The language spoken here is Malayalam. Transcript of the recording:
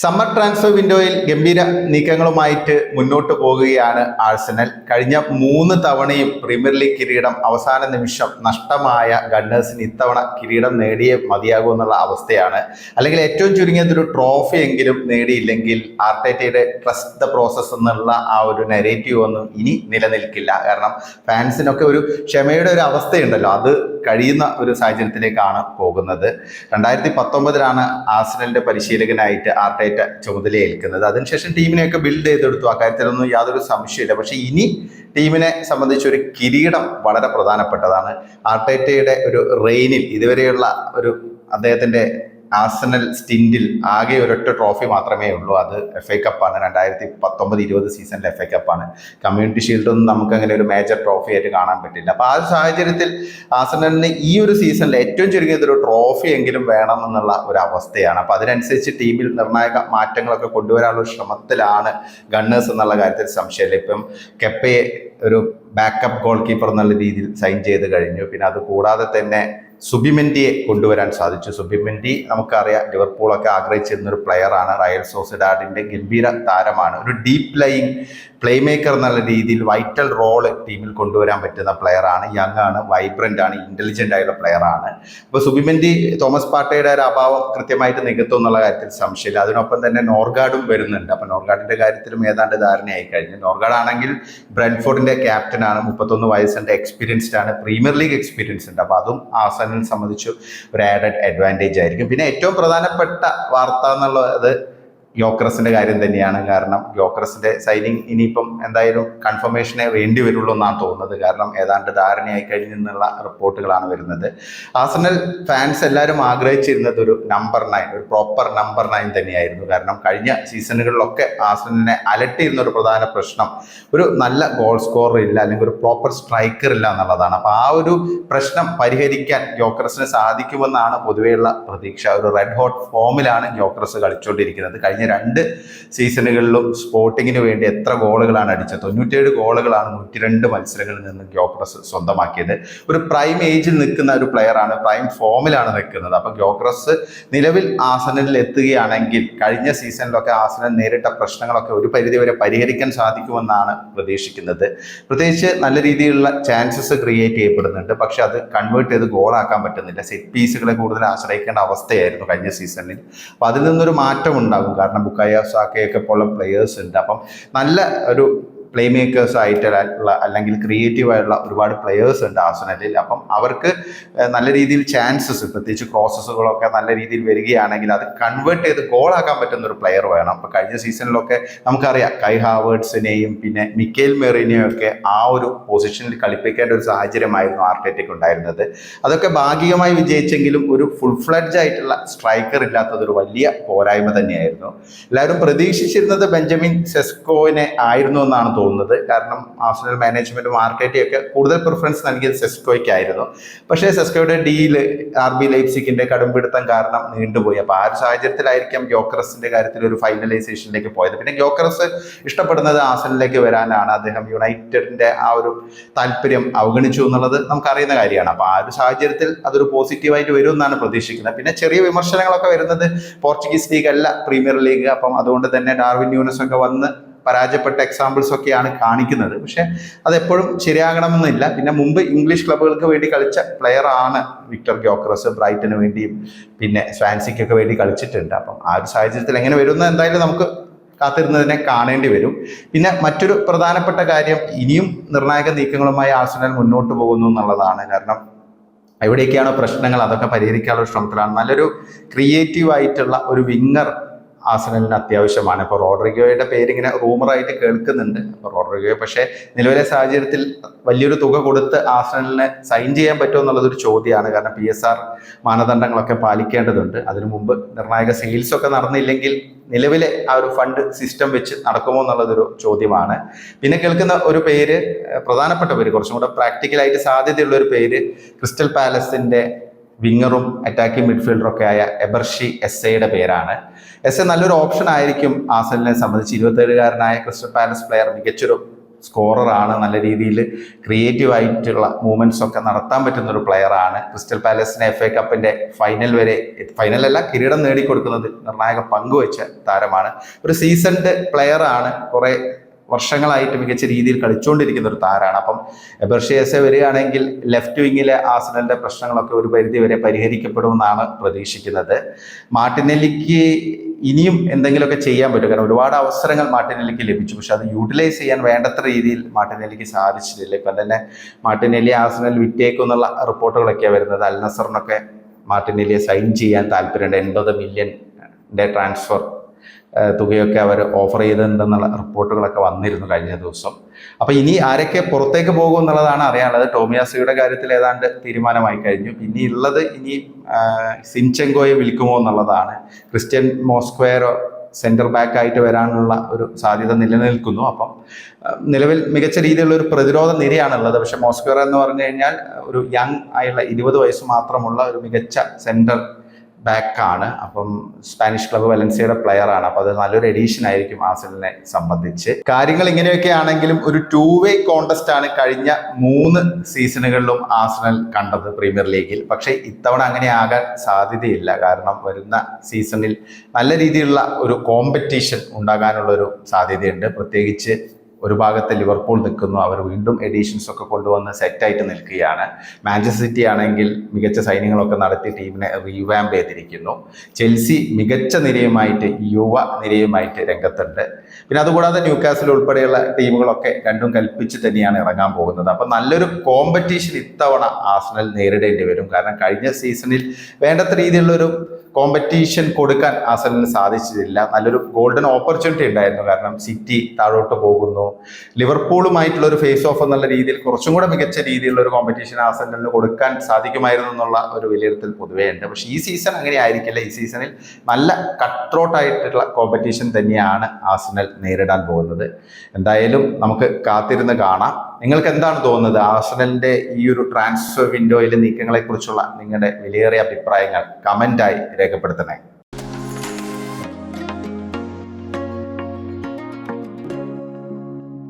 സമ്മർ ട്രാൻസ്ഫർ വിൻഡോയിൽ ഗംഭീര നീക്കങ്ങളുമായിട്ട് മുന്നോട്ട് പോകുകയാണ് ആഴ്സണൽ കഴിഞ്ഞ മൂന്ന് തവണയും പ്രീമിയർ ലീഗ് കിരീടം അവസാന നിമിഷം നഷ്ടമായ ഗണ്ണേഴ്സിന് ഇത്തവണ കിരീടം നേടിയേ മതിയാകൂ എന്നുള്ള അവസ്ഥയാണ്. അല്ലെങ്കിൽ ഏറ്റവും ചുരുങ്ങിയത് ഒരു ട്രോഫി എങ്കിലും നേടിയില്ലെങ്കിൽ ആർട്ടേറ്റയുടെ ട്രസ്റ്റ് ദ പ്രോസസ് എന്നുള്ള ആ ഒരു നെഗറ്റീവ് ഒന്നും ഇനി നിലനിൽക്കില്ല. കാരണം ഫാൻസിനൊക്കെ ഒരു ക്ഷമയുടെ ഒരു അവസ്ഥയുണ്ടല്ലോ. അത് കഴിയുന്ന ഒരു സാഹചര്യത്തിലേക്കാണ് പോകുന്നത്. രണ്ടായിരത്തി പത്തൊമ്പതിലാണ് ആർസനലിന്റെ പരിശീലകനായിട്ട് ആർട്ടേറ്റ ചുമതലയേൽക്കുന്നത് അതിനുശേഷം ടീമിനെയൊക്കെ ബിൽഡ് ചെയ്തെടുത്തു. അക്കാര്യത്തിലൊന്നും യാതൊരു സംശയമില്ല പക്ഷെ ഇനി ടീമിനെ സംബന്ധിച്ച് ഒരു കിരീടം വളരെ പ്രധാനപ്പെട്ടതാണ്. ആർട്ടേറ്റയുടെ ഒരു റെയിനിൽ ഇതുവരെയുള്ള ഒരു അദ്ദേഹത്തിന്റെ ആസനൽ സ്റ്റിൻഡിൽ ആകെ ഒരൊറ്റ ട്രോഫി മാത്രമേ ഉള്ളൂ. അത് എഫ് ഐ കപ്പാണ് രണ്ടായിരത്തി പത്തൊമ്പത് ഇരുപത് സീസണിലെ എഫ് ഐ കപ്പാണ് കമ്മ്യൂണിറ്റി ഷീൽഡൊന്നും നമുക്ക് അങ്ങനെ ഒരു മേജർ ട്രോഫി ആയിട്ട് കാണാൻ പറ്റില്ല. അപ്പോൾ ആ സാഹചര്യത്തിൽ ആസനലിന് ഈ ഒരു സീസണിൽ ഏറ്റവും ചുരുങ്ങിയത് ഒരു ട്രോഫി എങ്കിലും വേണം എന്നുള്ള ഒരു അവസ്ഥയാണ്. അപ്പോൾ അതിനനുസരിച്ച് ടീമിൽ നിർണായക മാറ്റങ്ങളൊക്കെ കൊണ്ടുവരാനുള്ള ശ്രമത്തിലാണ് ഗണ്ണേഴ്സ് എന്നുള്ള കാര്യത്തിൽ സംശയമില്ല. ഇപ്പം കെപ്പയെ ഒരു ബാക്കപ്പ് ഗോൾ കീപ്പർ എന്നുള്ള രീതിയിൽ സൈൻ ചെയ്ത് കഴിഞ്ഞു. പിന്നെ അത് കൂടാതെ തന്നെ സുബിമെൻഡിയെ കൊണ്ടുവരാൻ സാധിച്ചു. സുബിമെന്റി നമുക്കറിയാം ലിവർപൂളൊക്കെ ആഗ്രഹിച്ചിരുന്നൊരു പ്ലെയറാണ് റയൽ സോസിഡാഡിന്റെ ഗംഭീര താരമാണ്. ഒരു ഡീപ്പ് ലൈങ് പ്ലേ മേക്കർ എന്നുള്ള രീതിയിൽ വൈറ്റൽ റോൾ ടീമിൽ കൊണ്ടുവരാൻ പറ്റുന്ന പ്ലെയറാണ് യങ് ആണ് വൈബ്രന്റ് ആണ് ഇന്റലിജന്റ് ആയുള്ള പ്ലെയറാണ് അപ്പോൾ സുബിമെന്റി തോമസ് പാട്ടയുടെ ഒരു അഭാവം കൃത്യമായിട്ട് നികത്തും എന്നുള്ള കാര്യത്തിൽ സംശയമില്ല. അതിനൊപ്പം തന്നെ നോർഗാഡും വരുന്നുണ്ട്. അപ്പോൾ നോർഗാഡിന്റെ കാര്യത്തിലും ഏതാണ്ട് ധാരണയായി കഴിഞ്ഞു. നോർഗാഡാണെങ്കിൽ ബ്രെഡ്ഫോർഡിന്റെ ക്യാപ്റ്റനാണ് മുപ്പത്തൊന്ന് വയസ്സിന്റെ എക്സ്പീരിയൻസ്ഡ് ആണ്. പ്രീമിയർ ലീഗ് എക്സ്പീരിയൻസ് ഉണ്ട്. അപ്പോൾ അതും ആസനിനെ സംബന്ധിച്ച് ഒരു ആഡഡ് അഡ്വാന്റേജ് ആയിരിക്കും. പിന്നെ ഏറ്റവും പ്രധാനപ്പെട്ട വാർത്ത എന്നുള്ളത് യോക്രസിന്റെ കാര്യം തന്നെയാണ്. കാരണം യോക്രസിന്റെ സൈനിങ് ഇനിയിപ്പം എന്തായാലും കൺഫർമേഷനെ വേണ്ടി വരുള്ളൂ എന്നാണ് തോന്നുന്നത്. കാരണം ഏതാണ്ട് ധാരണയായി കഴിഞ്ഞെന്നുള്ള റിപ്പോർട്ടുകളാണ് വരുന്നത്. ആസനൽ ഫാൻസ് എല്ലാവരും ആഗ്രഹിച്ചിരുന്നത് ഒരു നമ്പർ നയൻ ഒരു പ്രോപ്പർ നമ്പർ നയൻ തന്നെയായിരുന്നു. കാരണം കഴിഞ്ഞ സീസണുകളിലൊക്കെ ആസനലിനെ അലട്ടിയിരുന്ന ഒരു പ്രധാന പ്രശ്നം ഒരു നല്ല ഗോൾ സ്കോറർ ഇല്ല അല്ലെങ്കിൽ ഒരു പ്രോപ്പർ സ്ട്രൈക്കർ ഇല്ല എന്നുള്ളതാണ്. അപ്പോൾ ആ ഒരു പ്രശ്നം പരിഹരിക്കാൻ യോക്രസിന് സാധിക്കുമെന്നാണ് പൊതുവെയുള്ള പ്രതീക്ഷ. ഒരു റെഡ് ഹോട്ട് ഫോമിലാണ് യോക്രസ് കളിച്ചുകൊണ്ടിരിക്കുന്നത്. കഴിഞ്ഞ രണ്ട് സീസണുകളിലും സ്പോർട്ടിങ്ങിന് വേണ്ടി എത്ര ഗോളുകളാണ് അടിച്ചത്? തൊണ്ണൂറ്റേഴ് ഗോളുകളാണ് നൂറ്റി രണ്ട് മത്സരങ്ങളിൽ നിന്ന് ഗ്യോക്രസ് സ്വന്തമാക്കിയത്. ഒരു പ്രൈം ഏജിൽ നിൽക്കുന്ന ഒരു പ്ലെയറാണ് പ്രൈം ഫോമിലാണ് നിൽക്കുന്നത്. അപ്പോൾ ഗ്യോക്രസ് നിലവിൽ ആസനലിൽ എത്തുകയാണെങ്കിൽ കഴിഞ്ഞ സീസണിലൊക്കെ ആസനൽ നേരിട്ട പ്രശ്നങ്ങളൊക്കെ ഒരു പരിധിവരെ പരിഹരിക്കാൻ സാധിക്കുമെന്നാണ് പ്രതീക്ഷിക്കുന്നത്. പ്രത്യേകിച്ച് നല്ല രീതിയിലുള്ള ചാൻസസ് ക്രിയേറ്റ് ചെയ്യപ്പെടുന്നുണ്ട്. പക്ഷെ അത് കൺവേർട്ട് ചെയ്ത് ഗോളാക്കാൻ പറ്റുന്നില്ല. സെറ്റ് പീസുകളെ കൂടുതൽ ആശ്രയിക്കേണ്ട അവസ്ഥയായിരുന്നു കഴിഞ്ഞ സീസണിൽ. അപ്പോൾ അതിൽ നിന്നൊരു മാറ്റം ഉണ്ടാകും. കാരണം ബുക്കായ സാക്കയൊക്കെ പോലുള്ള പ്ലെയേഴ്സ് ഉണ്ട്. അപ്പം നല്ല ഒരു പ്ലേ മേക്കേഴ്സ് ആയിട്ടുള്ള അല്ലെങ്കിൽ ക്രിയേറ്റീവ് ആയിട്ടുള്ള ഒരുപാട് പ്ലെയേഴ്സ് ഉണ്ട് ആസനലിൽ അപ്പം അവർക്ക് നല്ല രീതിയിൽ ചാൻസസ് പ്രത്യേകിച്ച് ക്രോസസുകളൊക്കെ നല്ല രീതിയിൽ വരികയാണെങ്കിൽ അത് കൺവേർട്ട് ചെയ്ത് ഗോളാക്കാൻ പറ്റുന്ന ഒരു പ്ലെയർ വേണം. അപ്പം കഴിഞ്ഞ സീസണിലൊക്കെ നമുക്കറിയാം കൈ ഹാവേർഡ്സിനെയും പിന്നെ മിക്കേൽ മെറിനെയും ഒക്കെ ആ ഒരു പൊസിഷനിൽ കളിപ്പിക്കേണ്ട ഒരു സാഹചര്യമായിരുന്നു ആർട്ടേറ്റയ്ക്ക് ഉണ്ടായിരുന്നത്. അതൊക്കെ ഭാഗികമായി വിജയിച്ചെങ്കിലും ഒരു ഫുൾ ഫ്ലഡ്ജ് ആയിട്ടുള്ള സ്ട്രൈക്കർ ഇല്ലാത്തതൊരു വലിയ പോരായ്മ തന്നെയായിരുന്നു. എല്ലാവരും പ്രതീക്ഷിച്ചിരുന്നത് ബെഞ്ചമിൻ സെസ്കോവിനെ ആയിരുന്നു എന്നാണ് തോന്നുന്നത്. കാരണം ആർസണൽ മാനേജ്മെന്റ് മാർക്കറ്റിയൊക്കെ കൂടുതൽ പ്രിഫറൻസ് നൽകിയത് സെസ്കോയ്ക്കായിരുന്നു പക്ഷേ സെസ്കോയുടെ ഡീൽ ആർ ബി ലൈപ്സിക്കിന്റെ കടുംപിടുത്തം കാരണം നീണ്ടുപോയി. അപ്പോൾ ആ ഒരു സാഹചര്യത്തിലായിരിക്കാം ഗ്യോക്രസിന്റെ കാര്യത്തിൽ ഒരു ഫൈനലൈസേഷനിലേക്ക് പോയത്. പിന്നെ ഗ്യോക്രസ് ഇഷ്ടപ്പെടുന്നത് ആസനിലേക്ക് വരാനാണ്. അദ്ദേഹം യുണൈറ്റഡിന്റെ ആ ഒരു താല്പര്യം അവഗണിച്ചു എന്നുള്ളത് നമുക്കറിയുന്ന കാര്യമാണ്. അപ്പോൾ ആ ഒരു സാഹചര്യത്തിൽ അതൊരു പോസിറ്റീവായിട്ട് വരും എന്നാണ് പ്രതീക്ഷിക്കുന്നത്. പിന്നെ ചെറിയ വിമർശനങ്ങളൊക്കെ വരുന്നത് പോർച്ചുഗീസ് ലീഗ് അല്ല പ്രീമിയർ ലീഗ് അപ്പം അതുകൊണ്ട് തന്നെ ഡാർവിൻ ന്യൂനസ് ഒക്കെ വന്ന് പരാജയപ്പെട്ട എക്സാമ്പിൾസ് ഒക്കെയാണ് കാണിക്കുന്നത്. പക്ഷെ അതെപ്പോഴും ശരിയാകണമെന്നില്ല. പിന്നെ മുമ്പ് ഇംഗ്ലീഷ് ക്ലബ്ബുകൾക്ക് വേണ്ടി കളിച്ച പ്ലെയർ ആണ് വിക്ടർ ഗ്യോക്രസ് ബ്രൈറ്റന് വേണ്ടിയും പിന്നെ സ്വാൻസിക്കൊക്കെ വേണ്ടി കളിച്ചിട്ടുണ്ട്. അപ്പം ആ ഒരു സാഹചര്യത്തിൽ എങ്ങനെ വരുമെന്ന് എന്തായാലും നമുക്ക് കാത്തിരുന്നതിനെ കാണേണ്ടി വരും. പിന്നെ മറ്റൊരു പ്രധാനപ്പെട്ട കാര്യം ഇനിയും നിർണായക നീക്കങ്ങളുമായി ആർസനൽ മുന്നോട്ട് പോകുന്നു എന്നുള്ളതാണ് കാരണം എവിടെയൊക്കെയാണോ പ്രശ്നങ്ങൾ? അതൊക്കെ പരിഹരിക്കാനുള്ള ശ്രമത്തിലാണ്. നല്ലൊരു ക്രിയേറ്റീവ് ആയിട്ടുള്ള ഒരു വിങ്ങർ ആസനലിന് അത്യാവശ്യമാണ്. ഇപ്പോൾ റോഡ്രിഗോയുടെ പേരിങ്ങനെ റൂമറായിട്ട് കേൾക്കുന്നുണ്ട്. അപ്പോൾ റോഡ്രിഗോ പക്ഷേ നിലവിലെ സാഹചര്യത്തിൽ വലിയൊരു തുക കൊടുത്ത് ആസനലിന് സൈൻ ചെയ്യാൻ പറ്റുമോ എന്നുള്ളതൊരു ചോദ്യമാണ്. കാരണം പി എസ് ആർ മാനദണ്ഡങ്ങളൊക്കെ പാലിക്കേണ്ടതുണ്ട്. അതിനു മുമ്പ് നിർണായക സെയിൽസ് ഒക്കെ നടന്നില്ലെങ്കിൽ നിലവിലെ ആ ഒരു ഫണ്ട് സിസ്റ്റം വെച്ച് നടക്കുമോ എന്നുള്ളതൊരു ചോദ്യമാണ്. പിന്നെ കേൾക്കുന്ന ഒരു പേര് പ്രധാനപ്പെട്ട പേര് കുറച്ചും കൂടെ പ്രാക്ടിക്കലായിട്ട് സാധ്യതയുള്ള ഒരു പേര് ക്രിസ്റ്റൽ പാലസിന്റെ വിങ്ങറും അറ്റാക്കിംഗ് മിഡ്ഫീൽഡറും ഒക്കെ ആയ എബർഷി എസ് എയുടെ പേരാണ്. എസ് എ നല്ലൊരു ഓപ്ഷൻ ആയിരിക്കും ആസലിനെ സംബന്ധിച്ച്. ഇരുപത്തേഴുകാരനായ ക്രിസ്റ്റൽ പാലസ് പ്ലെയർ മികച്ചൊരു സ്കോററാണ് നല്ല രീതിയിൽ ക്രിയേറ്റീവ് ആയിട്ടുള്ള മൂവ്മെന്റ്സ് ഒക്കെ നടത്താൻ പറ്റുന്ന ഒരു പ്ലെയറാണ് ക്രിസ്റ്റൽ പാലസിനെ എഫ് എ കപ്പിന്റെ ഫൈനൽ വരെ ഫൈനലല്ല കിരീടം നേടിക്കൊടുക്കുന്നത് നിർണായക പങ്കുവച്ച താരമാണ്. ഒരു സീസൺഡ് പ്ലെയറാണ് കുറെ വർഷങ്ങളായിട്ട് മികച്ച രീതിയിൽ കളിച്ചുകൊണ്ടിരിക്കുന്ന ഒരു താരമാണ് അപ്പം എബർഷിയസെ വരികയാണെങ്കിൽ ലെഫ്റ്റ് വിങ്ങിലെ ആസനലിന്റെ പ്രശ്നങ്ങളൊക്കെ ഒരു പരിധി വരെ പരിഹരിക്കപ്പെടുമെന്നാണ് പ്രതീക്ഷിക്കുന്നത്. മാർട്ടിനെല്ലിക്ക് ഇനിയും എന്തെങ്കിലുമൊക്കെ ചെയ്യാൻ പറ്റും. കാരണം ഒരുപാട് അവസരങ്ങൾ മാർട്ടിനെല്ലിക്ക് ലഭിച്ചു. പക്ഷെ അത് യൂട്ടിലൈസ് ചെയ്യാൻ വേണ്ടത്ര രീതിയിൽ മാർട്ടിനെല്ലിക്ക് സാധിച്ചിട്ടില്ല. ഇപ്പം തന്നെ മാർട്ടിനെല്ലി ആസനൽ വിറ്റേക്കും എന്നുള്ള റിപ്പോർട്ടുകളൊക്കെയാണ് വരുന്നത്. അൽ നസറിനൊക്കെ മാർട്ടിനെല്ലിയെ സൈൻ ചെയ്യാൻ താല്പര്യമുണ്ട്. എൺപത് മില്യന്റെ ട്രാൻസ്ഫർ തുകയൊക്കെ അവർ ഓഫർ ചെയ്തിട്ടുണ്ടെന്നുള്ള റിപ്പോർട്ടുകളൊക്കെ വന്നിരുന്നു കഴിഞ്ഞ ദിവസം. അപ്പോൾ ഇനി ആരൊക്കെ പുറത്തേക്ക് പോകും എന്നുള്ളതാണ് അറിയാനുള്ളത്. ടോമിയാസിയുടെ കാര്യത്തിൽ ഏതാണ്ട് തീരുമാനമായി കഴിഞ്ഞു. ഇനി ഉള്ളത് ഇനി സിൻചെങ്കോയെ വിൽക്കുമോ എന്നുള്ളതാണ്. ക്രിസ്ത്യൻ മോസ്ക്വയറോ സെന്റർ ബാക്ക് ആയിട്ട് വരാനുള്ള ഒരു സാധ്യത നിലനിൽക്കുന്നു. അപ്പം നിലവിൽ മികച്ച രീതിയിലുള്ള ഒരു പ്രതിരോധ നിരയാണുള്ളത്. പക്ഷേ മോസ്ക്വയർ എന്ന് പറഞ്ഞു കഴിഞ്ഞാൽ ഒരു യങ് ആയുള്ള ഇരുപത് വയസ്സ് മാത്രമുള്ള ഒരു മികച്ച സെന്റർ ബാക്കാണ് അപ്പം സ്പാനിഷ് ക്ലബ് വലൻസിയുടെ പ്ലെയർ ആണ്. അപ്പോൾ അത് നല്ലൊരു എഡീഷൻ ആയിരിക്കും ആസലിനെ സംബന്ധിച്ച്. കാര്യങ്ങൾ ഇങ്ങനെയൊക്കെ ആണെങ്കിലും ഒരു ടൂ വേ കോണ്ടസ്റ്റ് ആണ് കഴിഞ്ഞ മൂന്ന് സീസണുകളിലും ആസനൽ കണ്ടത് പ്രീമിയർ ലീഗിൽ പക്ഷേ ഇത്തവണ അങ്ങനെ ആകാൻ സാധ്യതയില്ല. കാരണം വരുന്ന സീസണിൽ നല്ല രീതിയിലുള്ള ഒരു കോമ്പറ്റീഷൻ ഉണ്ടാകാനുള്ള ഒരു സാധ്യതയുണ്ട്. പ്രത്യേകിച്ച് ഒരു ഭാഗത്ത് ലിവർപൂൾ നിൽക്കുന്നു. അവർ വീണ്ടും എഡീഷൻസ് ഒക്കെ കൊണ്ടുവന്ന് സെറ്റായിട്ട് നിൽക്കുകയാണ്. മാഞ്ചസ്റ്റർ സിറ്റി ആണെങ്കിൽ മികച്ച സൈന്യങ്ങളൊക്കെ നടത്തി ടീമിനെ റീവാമ്പ് ചെയ്തിരിക്കുന്നു. ചെൽസി മികച്ച നിരയുമായിട്ട് യുവ നിരയുമായിട്ട് രംഗത്തുണ്ട്. പിന്നെ അതുകൂടാതെ ന്യൂക്കാസിൽ ഉൾപ്പെടെയുള്ള ടീമുകളൊക്കെ രണ്ടും കൽപ്പിച്ച് തന്നെയാണ് ഇറങ്ങാൻ പോകുന്നത്. അപ്പം നല്ലൊരു കോമ്പറ്റീഷൻ ഇത്തവണ ആസനൽ നേരിടേണ്ടി വരും. കാരണം കഴിഞ്ഞ സീസണിൽ വേണ്ടത്ര രീതിയിലുള്ള ഒരു കോമ്പറ്റീഷൻ കൊടുക്കാൻ ആസലിന് സാധിച്ചിട്ടില്ല. നല്ലൊരു ഗോൾഡൻ ഓപ്പർച്യൂണിറ്റി ഉണ്ടായിരുന്നു. കാരണം സിറ്റി താഴോട്ട് പോകുന്നു. ലിവർപൂളുമായിട്ടുള്ള ഒരു ഫേസ് ഓഫ് എന്നുള്ള രീതിയിൽ കുറച്ചും കൂടെ മികച്ച രീതിയിലുള്ള ഒരു കോമ്പറ്റീഷൻ ആസലിന് കൊടുക്കാൻ സാധിക്കുമായിരുന്നു എന്നുള്ള ഒരു വിലയിരുത്തൽ പൊതുവേ ഉണ്ട്. പക്ഷേ ഈ സീസൺ അങ്ങനെ ആയിരിക്കില്ല. ഈ സീസണിൽ നല്ല കട്ട് ആയിട്ടുള്ള കോമ്പറ്റീഷൻ തന്നെയാണ് ആസനൽ നേരിടാൻ പോകുന്നത്. എന്തായാലും നമുക്ക് കാത്തിരുന്ന് കാണാം. നിങ്ങൾക്ക് എന്താണ് തോന്നുന്നത്? ആസനലിന്റെ ഈ ഒരു ട്രാൻസ്ഫർ വിൻഡോയിലെ നീക്കങ്ങളെക്കുറിച്ചുള്ള നിങ്ങളുടെ വിലയേറിയ അഭിപ്രായങ്ങൾ കമന്റായി രേഖപ്പെടുത്തണേ.